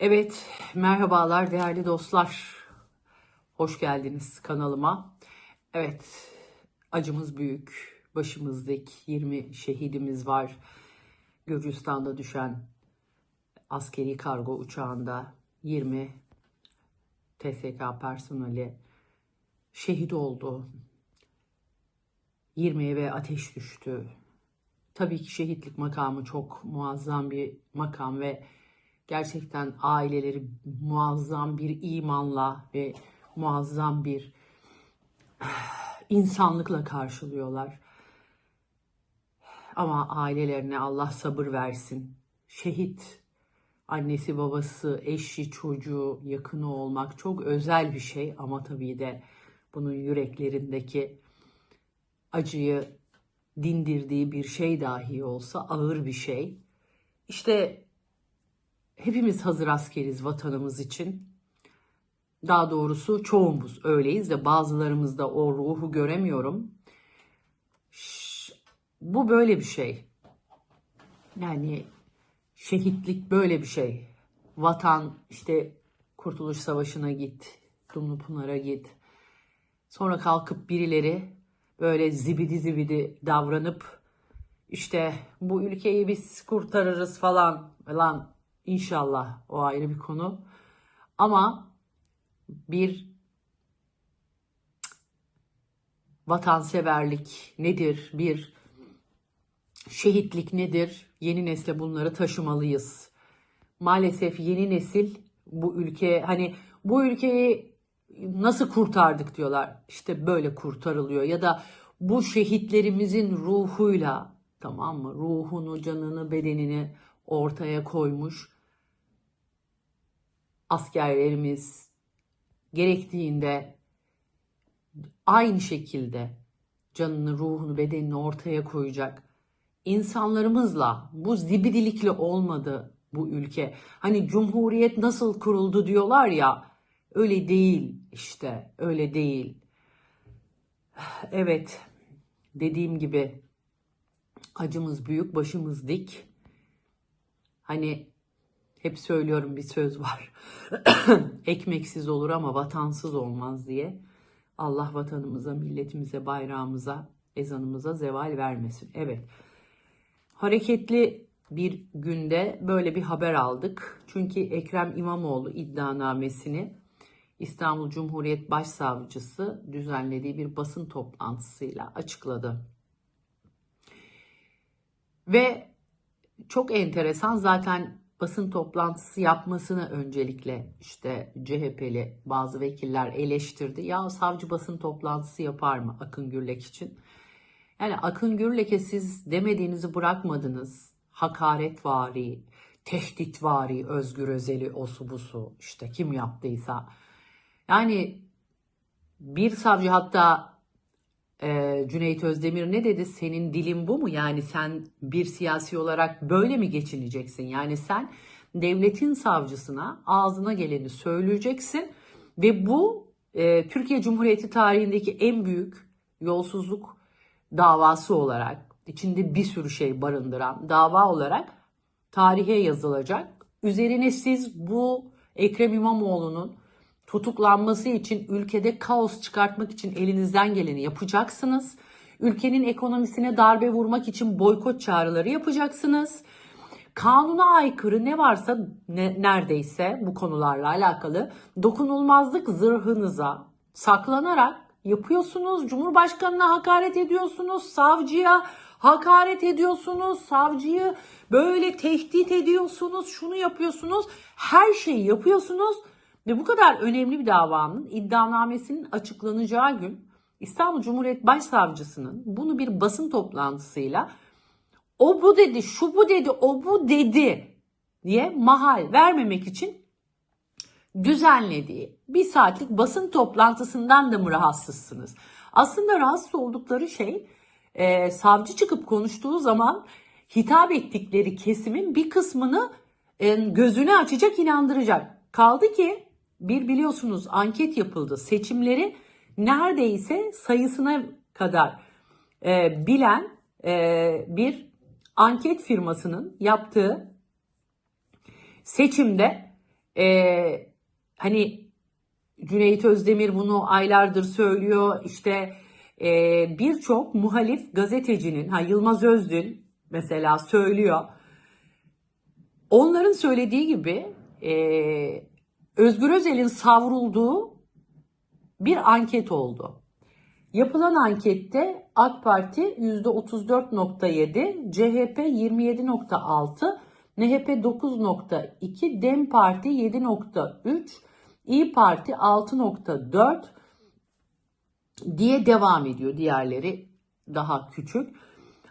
Evet, merhabalar değerli dostlar. Hoş geldiniz kanalıma. Evet, acımız büyük. Başımızdaki 20 şehidimiz var. Gürcistan'da düşen askeri kargo uçağında 20 TSK personeli şehit oldu. 20 eve ateş düştü. Tabii ki şehitlik makamı çok muazzam bir makam ve gerçekten aileleri muazzam bir imanla ve muazzam bir insanlıkla karşılıyorlar. Ama ailelerine Allah sabır versin. Şehit annesi, babası, eşi, çocuğu, yakını olmak çok özel bir şey ama tabii de bunun yüreklerindeki acıyı dindirdiği bir şey dahi olsa ağır bir şey. İşte hepimiz hazır askeriz vatanımız için. Daha doğrusu çoğumuz öyleyiz de bazılarımızda o ruhu göremiyorum. Ş- Bu böyle bir şey. Yani şehitlik böyle bir şey. Vatan işte Kurtuluş Savaşı'na git, Dumlupınar'a git. Sonra kalkıp birileri böyle zibidi zibidi davranıp işte bu ülkeyi biz kurtarırız falan falan inşallah o ayrı bir konu. Ama bir vatanseverlik nedir? Bir şehitlik nedir? Yeni nesle bunları taşımalıyız. Maalesef yeni nesil bu ülke hani bu ülkeyi nasıl kurtardık diyorlar. İşte böyle kurtarılıyor ya da bu şehitlerimizin ruhuyla tamam mı? Ruhunu, canını, bedenini ortaya koymuş askerlerimiz gerektiğinde aynı şekilde canını, ruhunu, bedenini ortaya koyacak insanlarımızla bu zibidilikle olmadı bu ülke. Hani cumhuriyet nasıl kuruldu diyorlar ya öyle değil işte öyle değil. Evet dediğim gibi acımız büyük başımız dik. Hani hep söylüyorum bir söz var. Ekmeksiz olur ama vatansız olmaz diye. Allah vatanımıza, milletimize, bayrağımıza, ezanımıza zeval vermesin. Evet. Hareketli bir günde böyle bir haber aldık. Çünkü Ekrem İmamoğlu iddianamesini İstanbul Cumhuriyet Başsavcısı düzenlediği bir basın toplantısıyla açıkladı. Ve çok enteresan zaten basın toplantısı yapmasını öncelikle işte CHP'li bazı vekiller eleştirdi. Ya savcı basın toplantısı yapar mı Akın Gürlek için? Yani Akın Gürlek'e siz demediğinizi bırakmadınız. Hakaretvari, tehditvari, Özgür Özel'i, osu busu işte kim yaptıysa. Yani bir savcı hatta e, Cüneyt Özdemir ne dedi? Senin dilin bu mu? Yani sen bir siyasi olarak böyle mi geçineceksin? Yani sen devletin savcısına ağzına geleni söyleyeceksin ve bu e, Türkiye Cumhuriyeti tarihindeki en büyük yolsuzluk davası olarak içinde bir sürü şey barındıran dava olarak tarihe yazılacak. Üzerine siz bu Ekrem İmamoğlu'nun tutuklanması için ülkede kaos çıkartmak için elinizden geleni yapacaksınız. Ülkenin ekonomisine darbe vurmak için boykot çağrıları yapacaksınız. Kanuna aykırı ne varsa ne, neredeyse bu konularla alakalı dokunulmazlık zırhınıza saklanarak yapıyorsunuz. Cumhurbaşkanına hakaret ediyorsunuz, savcıya hakaret ediyorsunuz, savcıyı böyle tehdit ediyorsunuz, şunu yapıyorsunuz, her şeyi yapıyorsunuz. Ve bu kadar önemli bir davanın iddianamesinin açıklanacağı gün İstanbul Cumhuriyet Başsavcısının bunu bir basın toplantısıyla o bu dedi, şu bu dedi, o bu dedi diye mahal vermemek için düzenlediği bir saatlik basın toplantısından da mı rahatsızsınız? Aslında rahatsız oldukları şey e, savcı çıkıp konuştuğu zaman hitap ettikleri kesimin bir kısmını e, gözünü açacak, inandıracak. Kaldı ki bir biliyorsunuz anket yapıldı. Seçimleri neredeyse sayısına kadar e, bilen e, bir anket firmasının yaptığı seçimde Ee, hani Cüneyt Özdemir bunu aylardır söylüyor. İşte e, birçok muhalif gazetecinin, ha Yılmaz Özdün mesela söylüyor. Onların söylediği gibi e, Özgür Özel'in savrulduğu bir anket oldu. Yapılan ankette AK Parti %34.7, CHP 27.6, MHP 9.2, DEM Parti 7.3, İyi Parti 6.4 diye devam ediyor. Diğerleri daha küçük.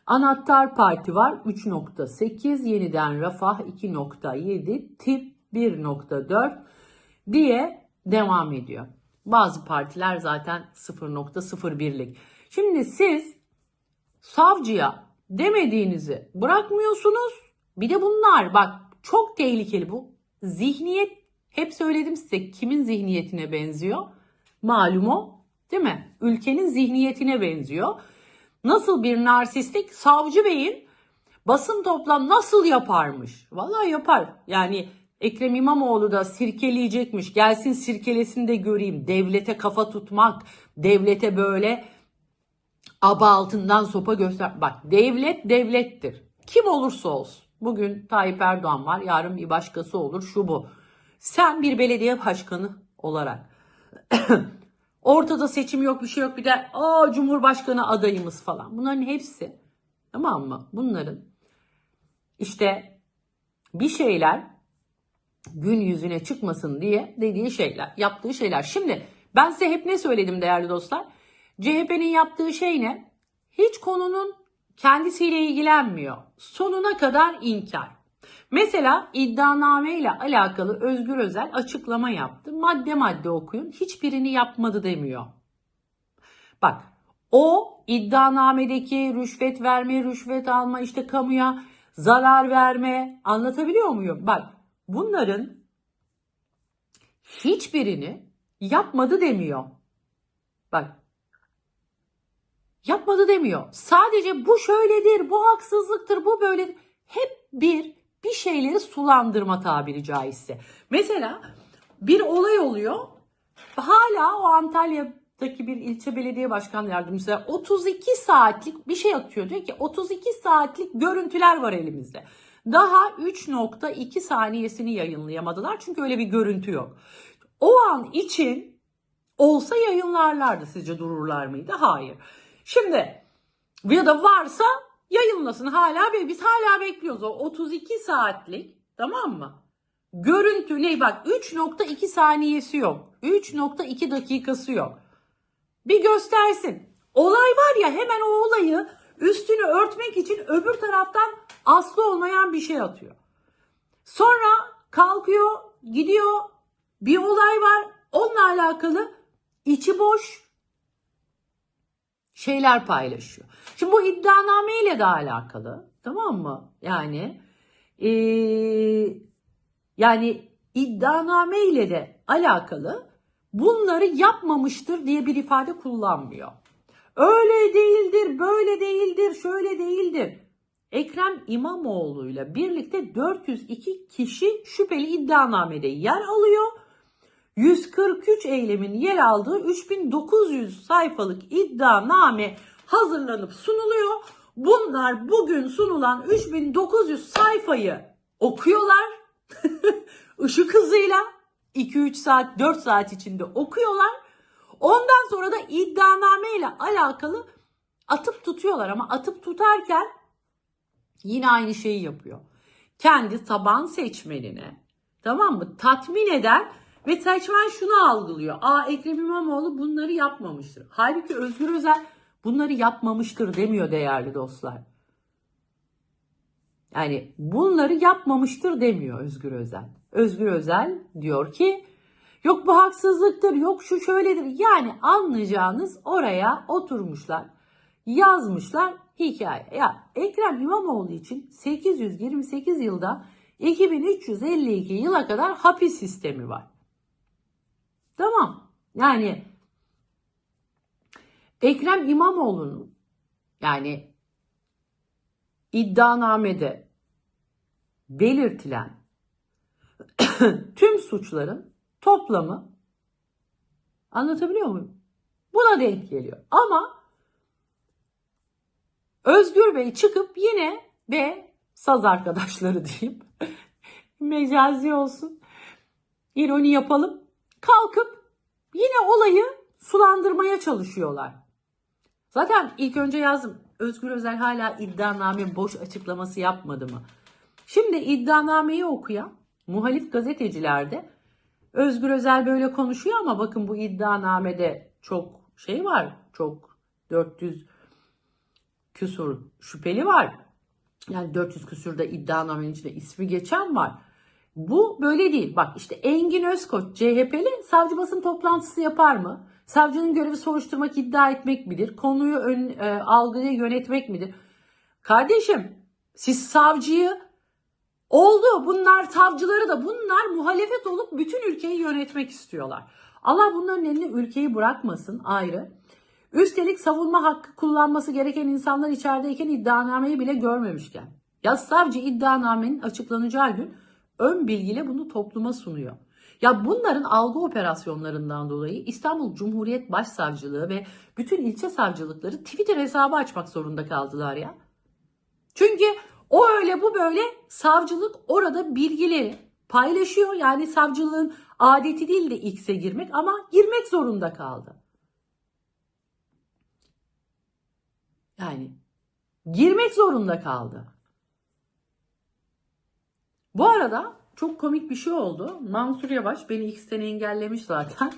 Anahtar Parti var 3.8, Yeniden Refah 2.7, Tip 1.4 diye devam ediyor. Bazı partiler zaten 0.01'lik. Şimdi siz savcıya demediğinizi bırakmıyorsunuz. Bir de bunlar bak çok tehlikeli bu. Zihniyet hep söyledim size kimin zihniyetine benziyor? Malum o değil mi? Ülkenin zihniyetine benziyor. Nasıl bir narsistik savcı beyin basın toplam nasıl yaparmış? Vallahi yapar. Yani Ekrem İmamoğlu da sirkeleyecekmiş. Gelsin sirkelesin de göreyim. Devlete kafa tutmak, devlete böyle aba altından sopa göster. Bak devlet devlettir. Kim olursa olsun. Bugün Tayyip Erdoğan var, yarın bir başkası olur, şu bu. Sen bir belediye başkanı olarak ortada seçim yok, bir şey yok bir de aa Cumhurbaşkanı adayımız falan. Bunların hepsi tamam mı? Bunların işte bir şeyler gün yüzüne çıkmasın diye dediği şeyler, yaptığı şeyler. Şimdi ben size hep ne söyledim değerli dostlar? CHP'nin yaptığı şey ne? Hiç konunun kendisiyle ilgilenmiyor. Sonuna kadar inkar. Mesela iddianame ile alakalı Özgür Özel açıklama yaptı. Madde madde okuyun. Hiçbirini yapmadı demiyor. Bak o iddianamedeki rüşvet verme, rüşvet alma, işte kamuya zarar verme anlatabiliyor muyum? Bak bunların hiçbirini yapmadı demiyor. Bak yapmadı demiyor. Sadece bu şöyledir, bu haksızlıktır, bu böyledir. Hep bir bir şeyleri sulandırma tabiri caizse. Mesela bir olay oluyor. Hala o Antalya'daki bir ilçe belediye başkan yardımcısı 32 saatlik bir şey atıyor. Diyor ki 32 saatlik görüntüler var elimizde. Daha 3.2 saniyesini yayınlayamadılar çünkü öyle bir görüntü yok. O an için olsa yayınlarlardı sizce dururlar mıydı? Hayır. Şimdi ya da varsa yayınlasın hala biz hala bekliyoruz o 32 saatlik tamam mı? Görüntü ne bak 3.2 saniyesi yok. 3.2 dakikası yok. Bir göstersin. Olay var ya hemen o olayı üstünü örtmek için öbür taraftan aslı olmayan bir şey atıyor. Sonra kalkıyor, gidiyor. Bir olay var. Onunla alakalı içi boş şeyler paylaşıyor. Şimdi bu iddianame ile de alakalı. Tamam mı? Yani ee, yani iddianame ile de alakalı bunları yapmamıştır diye bir ifade kullanmıyor. Öyle değildir, böyle değildir, şöyle değildir. Ekrem İmamoğlu ile birlikte 402 kişi şüpheli iddianamede yer alıyor. 143 eylemin yer aldığı 3900 sayfalık iddianame hazırlanıp sunuluyor. Bunlar bugün sunulan 3900 sayfayı okuyorlar. Işık hızıyla 2-3 saat 4 saat içinde okuyorlar. Ondan sonra da iddianame ile alakalı atıp tutuyorlar ama atıp tutarken yine aynı şeyi yapıyor. Kendi taban seçmenine tamam mı tatmin eden ve seçmen şunu algılıyor. Aa Ekrem İmamoğlu bunları yapmamıştır. Halbuki Özgür Özel bunları yapmamıştır demiyor değerli dostlar. Yani bunları yapmamıştır demiyor Özgür Özel. Özgür Özel diyor ki yok bu haksızlıktır, yok şu şöyledir. Yani anlayacağınız oraya oturmuşlar, yazmışlar hikaye. Ya Ekrem İmamoğlu için 828 yılda 2352 yıla kadar hapis sistemi var. Tamam. Yani Ekrem İmamoğlu'nun yani iddianamede belirtilen tüm suçların toplamı anlatabiliyor muyum? Buna denk geliyor. Ama Özgür Bey çıkıp yine ve saz arkadaşları diyeyim mecazi olsun ironi yapalım kalkıp yine olayı sulandırmaya çalışıyorlar. Zaten ilk önce yazdım. Özgür Özel hala iddianame boş açıklaması yapmadı mı? Şimdi iddianameyi okuyan muhalif gazetecilerde Özgür Özel böyle konuşuyor ama bakın bu iddianamede çok şey var. Çok 400 küsur şüpheli var. Yani 400 küsurda iddianamenin içinde ismi geçen var. Bu böyle değil. Bak işte Engin Özkoç CHP'li savcı basın toplantısı yapar mı? Savcının görevi soruşturmak, iddia etmek midir? Konuyu ön, e, algıyı yönetmek midir? Kardeşim siz savcıyı oldu. Bunlar savcıları da bunlar muhalefet olup bütün ülkeyi yönetmek istiyorlar. Allah bunların eline ülkeyi bırakmasın ayrı. Üstelik savunma hakkı kullanması gereken insanlar içerideyken iddianameyi bile görmemişken. Ya savcı iddianamenin açıklanacağı gün ön bilgiyle bunu topluma sunuyor. Ya bunların algı operasyonlarından dolayı İstanbul Cumhuriyet Başsavcılığı ve bütün ilçe savcılıkları Twitter hesabı açmak zorunda kaldılar ya. Çünkü o öyle bu böyle savcılık orada bilgileri paylaşıyor. Yani savcılığın adeti değil de X'e girmek ama girmek zorunda kaldı. Yani girmek zorunda kaldı. Bu arada çok komik bir şey oldu. Mansur Yavaş beni X'ten engellemiş zaten.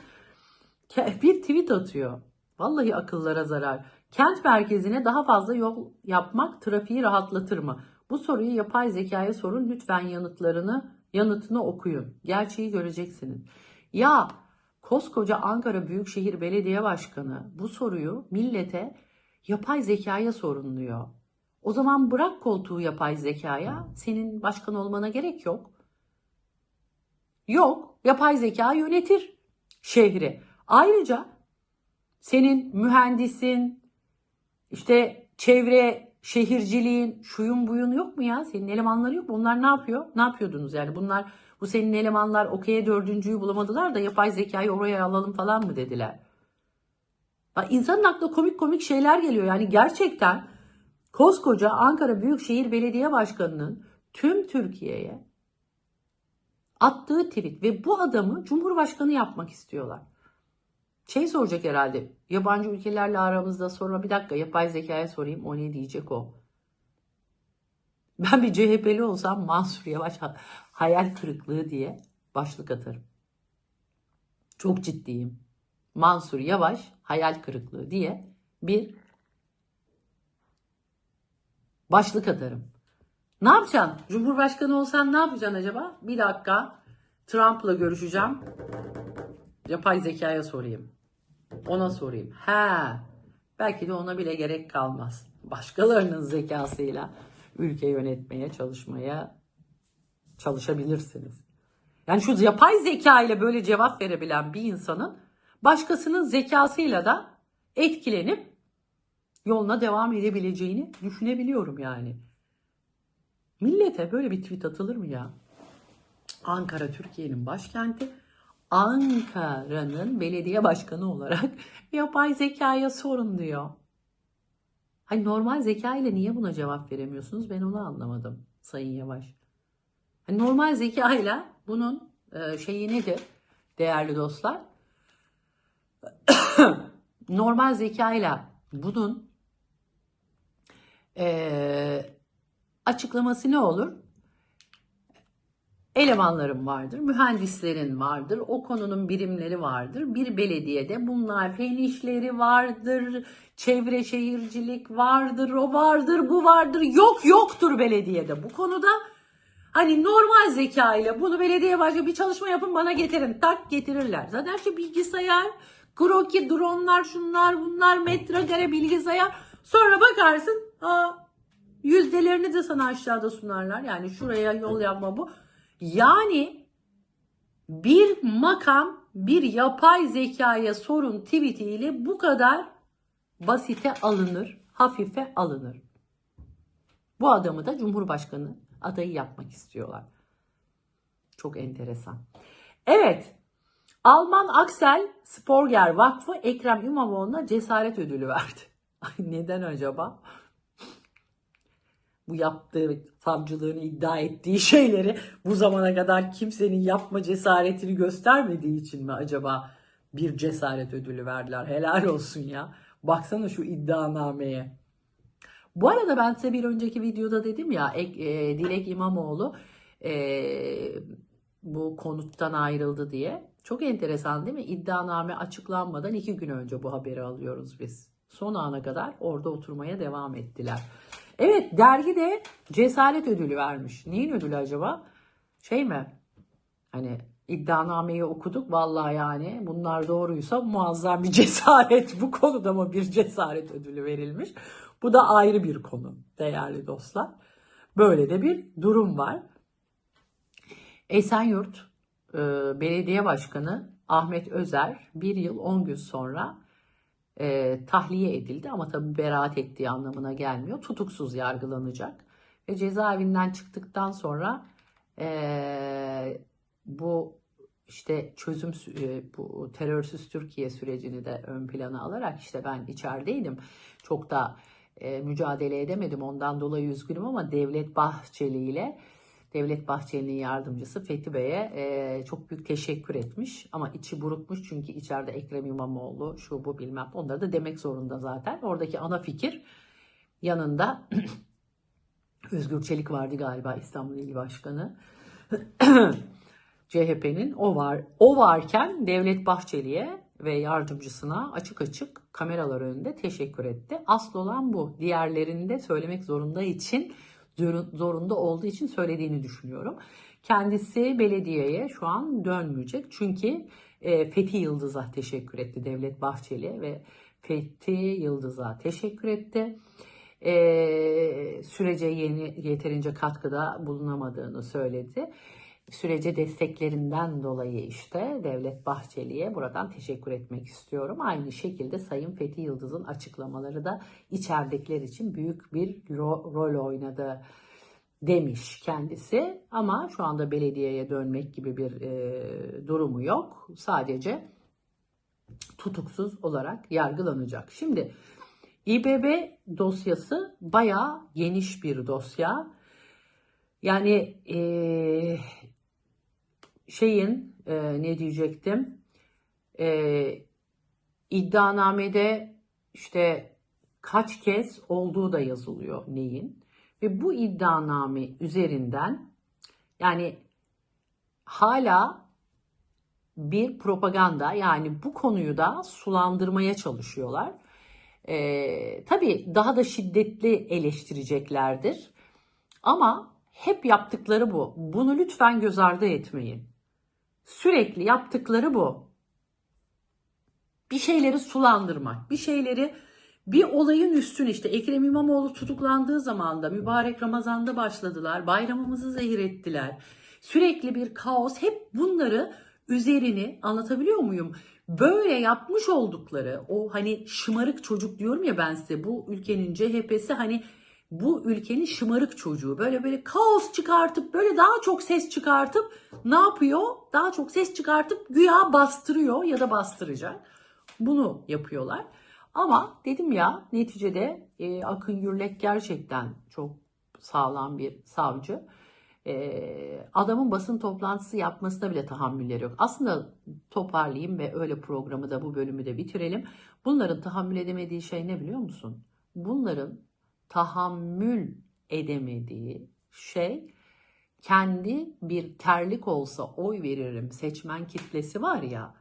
Bir tweet atıyor. Vallahi akıllara zarar. Kent merkezine daha fazla yol yapmak trafiği rahatlatır mı? Bu soruyu yapay zekaya sorun. Lütfen yanıtlarını, yanıtını okuyun. Gerçeği göreceksiniz. Ya koskoca Ankara Büyükşehir Belediye Başkanı bu soruyu millete yapay zekaya sorunluyor. O zaman bırak koltuğu yapay zekaya. Senin başkan olmana gerek yok. Yok. Yapay zeka yönetir şehri. Ayrıca senin mühendisin, işte çevre şehirciliğin, şuyun buyun yok mu ya? Senin elemanları yok mu? Bunlar ne yapıyor? Ne yapıyordunuz yani? Bunlar bu senin elemanlar okey'e dördüncüyü bulamadılar da yapay zekayı oraya alalım falan mı dediler? Bak insanın aklına komik komik şeyler geliyor. Yani gerçekten koskoca Ankara Büyükşehir Belediye Başkanı'nın tüm Türkiye'ye attığı tweet ve bu adamı Cumhurbaşkanı yapmak istiyorlar. Şey soracak herhalde. Yabancı ülkelerle aramızda sonra bir dakika yapay zekaya sorayım o ne diyecek o. Ben bir CHP'li olsam Mansur Yavaş hayal kırıklığı diye başlık atarım. Çok ciddiyim. Mansur Yavaş hayal kırıklığı diye bir başlık atarım. Ne yapacaksın? Cumhurbaşkanı olsan ne yapacaksın acaba? Bir dakika. Trump'la görüşeceğim. Yapay zekaya sorayım. Ona sorayım. He. Belki de ona bile gerek kalmaz. Başkalarının zekasıyla ülke yönetmeye çalışmaya çalışabilirsiniz. Yani şu yapay zeka ile böyle cevap verebilen bir insanın başkasının zekasıyla da etkilenip yoluna devam edebileceğini düşünebiliyorum yani. Millete böyle bir tweet atılır mı ya? Ankara Türkiye'nin başkenti. Ankara'nın belediye başkanı olarak yapay zekaya sorun diyor. Hani normal zeka ile niye buna cevap veremiyorsunuz? Ben onu anlamadım Sayın Yavaş. Hani normal zeka ile bunun e, şeyi nedir değerli dostlar? normal zeka ile bunun e, açıklaması ne olur? Elemanların vardır, mühendislerin vardır, o konunun birimleri vardır. Bir belediyede bunlar fen işleri vardır, çevre şehircilik vardır, o vardır, bu vardır. Yok yoktur belediyede bu konuda. Hani normal zeka ile bunu belediye başkanı bir çalışma yapın bana getirin. Tak getirirler. Zaten şu bilgisayar, kroki, dronlar, şunlar bunlar, metrekare bilgisayar. Sonra bakarsın aa, yüzdelerini de sana aşağıda sunarlar. Yani şuraya yol yapma bu. Yani bir makam bir yapay zekaya sorun tweetiyle bu kadar basite alınır, hafife alınır. Bu adamı da Cumhurbaşkanı adayı yapmak istiyorlar. Çok enteresan. Evet. Alman Aksel Sporger Vakfı Ekrem İmamoğlu'na cesaret ödülü verdi. Neden acaba? Bu yaptığı savcılığını iddia ettiği şeyleri bu zamana kadar kimsenin yapma cesaretini göstermediği için mi acaba bir cesaret ödülü verdiler? Helal olsun ya. Baksana şu iddianameye. Bu arada ben size bir önceki videoda dedim ya Ek- e, Dilek İmamoğlu e, bu konuttan ayrıldı diye. Çok enteresan değil mi? İddianame açıklanmadan iki gün önce bu haberi alıyoruz biz. Son ana kadar orada oturmaya devam ettiler. Evet dergi de cesaret ödülü vermiş. Neyin ödülü acaba? Şey mi? Hani iddianameyi okuduk vallahi yani bunlar doğruysa muazzam bir cesaret bu konuda mı bir cesaret ödülü verilmiş. Bu da ayrı bir konu değerli dostlar. Böyle de bir durum var. Esenyurt e, Belediye Başkanı Ahmet Özer bir yıl 10 gün sonra e, tahliye edildi ama tabii beraat ettiği anlamına gelmiyor. Tutuksuz yargılanacak ve cezaevinden çıktıktan sonra e, bu işte çözüm e, bu terörsüz Türkiye sürecini de ön plana alarak işte ben içerideydim. Çok da e, mücadele edemedim ondan dolayı üzgünüm ama Devlet Bahçeli ile Devlet Bahçeli'nin yardımcısı Fethi Bey'e e, çok büyük teşekkür etmiş. Ama içi burukmuş çünkü içeride Ekrem İmamoğlu şu bu bilmem onları da demek zorunda zaten. Oradaki ana fikir yanında Özgür Çelik vardı galiba İstanbul İl Başkanı. CHP'nin o var. O varken Devlet Bahçeli'ye ve yardımcısına açık açık kameralar önünde teşekkür etti. Asıl olan bu. Diğerlerinde söylemek zorunda için zorunda olduğu için söylediğini düşünüyorum. Kendisi belediyeye şu an dönmeyecek. Çünkü e, Fethi Yıldız'a teşekkür etti Devlet Bahçeli ve Fethi Yıldız'a teşekkür etti. E, sürece yeni yeterince katkıda bulunamadığını söyledi. Sürece desteklerinden dolayı işte Devlet Bahçeli'ye buradan teşekkür etmek istiyorum. Aynı şekilde Sayın Fethi Yıldız'ın açıklamaları da içeridekiler için büyük bir ro- rol oynadı demiş kendisi. Ama şu anda belediyeye dönmek gibi bir e, durumu yok. Sadece tutuksuz olarak yargılanacak. Şimdi İBB dosyası bayağı geniş bir dosya. Yani e, şeyin e, ne diyecektim? E, iddianamede işte kaç kez olduğu da yazılıyor neyin. Ve bu iddianame üzerinden yani hala bir propaganda yani bu konuyu da sulandırmaya çalışıyorlar. Ee, tabii daha da şiddetli eleştireceklerdir. Ama hep yaptıkları bu. Bunu lütfen göz ardı etmeyin. Sürekli yaptıkları bu. Bir şeyleri sulandırmak, bir şeyleri bir olayın üstüne işte Ekrem İmamoğlu tutuklandığı zaman da mübarek Ramazan'da başladılar. Bayramımızı zehir ettiler. Sürekli bir kaos hep bunları üzerini anlatabiliyor muyum? Böyle yapmış oldukları o hani şımarık çocuk diyorum ya ben size bu ülkenin CHP'si hani bu ülkenin şımarık çocuğu böyle böyle kaos çıkartıp böyle daha çok ses çıkartıp ne yapıyor? Daha çok ses çıkartıp güya bastırıyor ya da bastıracak. Bunu yapıyorlar. Ama dedim ya neticede e, Akın Gürlek gerçekten çok sağlam bir savcı. E, adamın basın toplantısı yapmasına bile tahammülleri yok. Aslında toparlayayım ve öyle programı da bu bölümü de bitirelim. Bunların tahammül edemediği şey ne biliyor musun? Bunların tahammül edemediği şey kendi bir terlik olsa oy veririm seçmen kitlesi var ya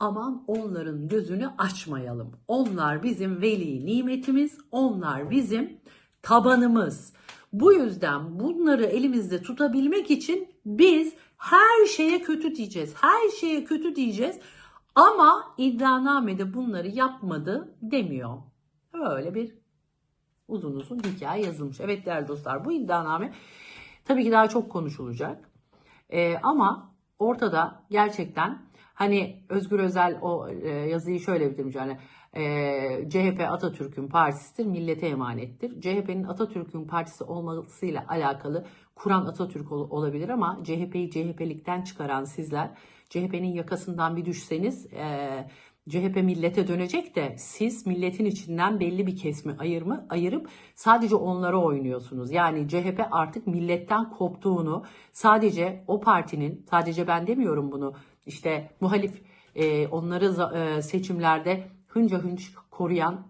aman onların gözünü açmayalım. Onlar bizim veli nimetimiz, onlar bizim tabanımız. Bu yüzden bunları elimizde tutabilmek için biz her şeye kötü diyeceğiz. Her şeye kötü diyeceğiz. Ama iddianamede bunları yapmadı demiyor. Öyle bir uzun uzun hikaye yazılmış. Evet değerli dostlar bu iddianame tabii ki daha çok konuşulacak. Ee, ama ortada gerçekten hani Özgür Özel o e, yazıyı şöyle bitirmiş yani e, CHP Atatürk'ün partisidir, millete emanettir. CHP'nin Atatürk'ün partisi olmasıyla alakalı kuran Atatürk ol- olabilir ama CHP'yi CHP'likten çıkaran sizler CHP'nin yakasından bir düşseniz eee, CHP millete dönecek de siz milletin içinden belli bir kesimi ayırma, ayırıp sadece onlara oynuyorsunuz. Yani CHP artık milletten koptuğunu sadece o partinin sadece ben demiyorum bunu işte muhalif eee, onları eee, seçimlerde hınca hınç koruyan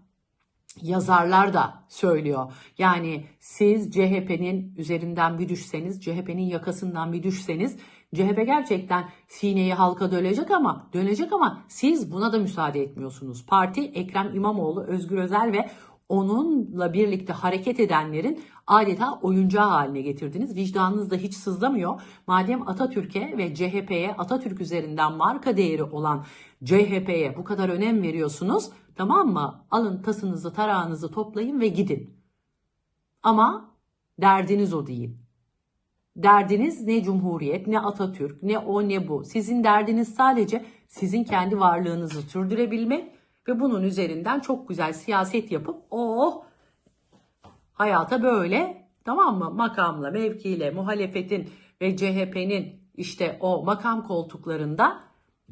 yazarlar da söylüyor. Yani siz CHP'nin üzerinden bir düşseniz, CHP'nin yakasından bir düşseniz, CHP gerçekten sineyi halka dönecek ama dönecek ama siz buna da müsaade etmiyorsunuz. Parti Ekrem İmamoğlu, Özgür Özel ve onunla birlikte hareket edenlerin adeta oyuncağı haline getirdiniz. Vicdanınız da hiç sızlamıyor. Madem Atatürk'e ve CHP'ye, Atatürk üzerinden marka değeri olan CHP'ye bu kadar önem veriyorsunuz, tamam mı? Alın tasınızı, tarağınızı toplayın ve gidin. Ama derdiniz o değil. Derdiniz ne Cumhuriyet, ne Atatürk, ne o ne bu. Sizin derdiniz sadece sizin kendi varlığınızı sürdürebilmek ve bunun üzerinden çok güzel siyaset yapıp oh hayata böyle tamam mı makamla, mevkiyle, muhalefetin ve CHP'nin işte o makam koltuklarında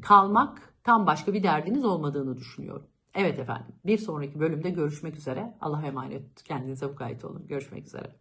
kalmak tam başka bir derdiniz olmadığını düşünüyorum. Evet efendim bir sonraki bölümde görüşmek üzere. Allah'a emanet. Kendinize mukayyet olun. Görüşmek üzere.